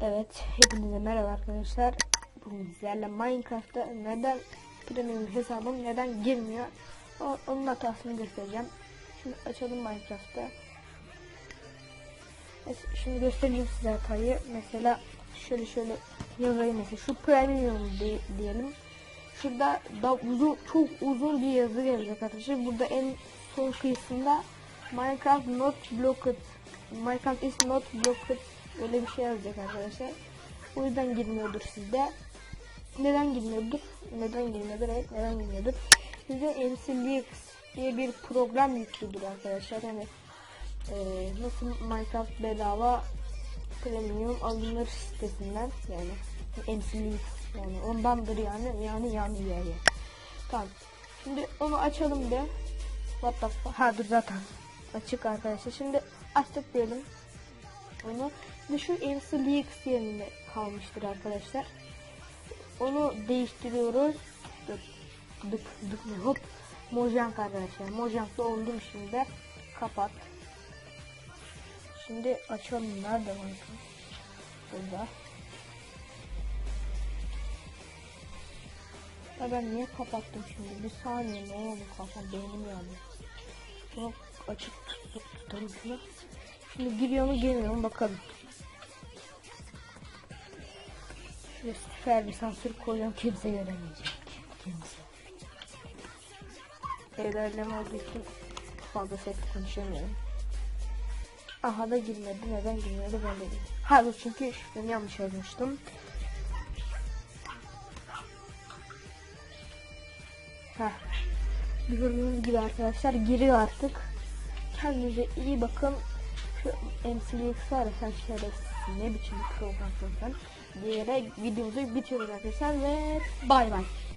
Evet, hepinize merhaba arkadaşlar. Bugün sizlerle Minecraft'ta neden premium hesabım neden girmiyor? O, onun hatasını göstereceğim. Şimdi açalım Minecraft'ta. Şimdi göstereceğim size hatayı. Mesela şöyle şöyle yazayım mesela şu premium di- diyelim. Şurada da uzun çok uzun bir yazı gelecek arkadaşlar. Burada en sol kıyısında Minecraft not blocked. Minecraft is not blocked. Öyle bir şey yazacak arkadaşlar. O yüzden girmiyordur sizde. Neden girmiyordur? Neden girmiyordur? Evet neden girmiyordur? Size MCLX diye bir program yüklüdür arkadaşlar. Yani eee, nasıl Minecraft bedava premium alınır sitesinden yani MCLX yani ondandır yani yani yani yani. Tamam. Şimdi onu açalım bir. What the fuck? Ha dur zaten açık arkadaşlar. Şimdi açtık diyelim. Onu ve şu MCLX yerinde kalmıştır arkadaşlar. Onu değiştiriyoruz. Dık dık dık hop. Mojang arkadaşlar. Mojang'da oldum şimdi. Kapat. Şimdi açalım. Nerede var? Burada. Ya ben niye kapattım şimdi? Bir saniye ne oldu kafam beynim yandı. Bunu açık tut, tutalım şunu. Şimdi giriyor mu girmiyor mu bakalım. Şuraya süper bir sansür koyacağım kimse göremeyecek. Kimse. Evlerleme olduğu için fazla sesli konuşamıyorum. Aha da girmedi. Neden girmedi ben de bilmiyorum. Hayır çünkü şifremi yanlış yazmıştım. Heh. Gördüğünüz gibi arkadaşlar giriyor artık. Kendinize iyi bakın. Sen şerefsiz ne biçim bir programsın sen. Diyerek videomuzu bitiriyoruz arkadaşlar ve bay bay.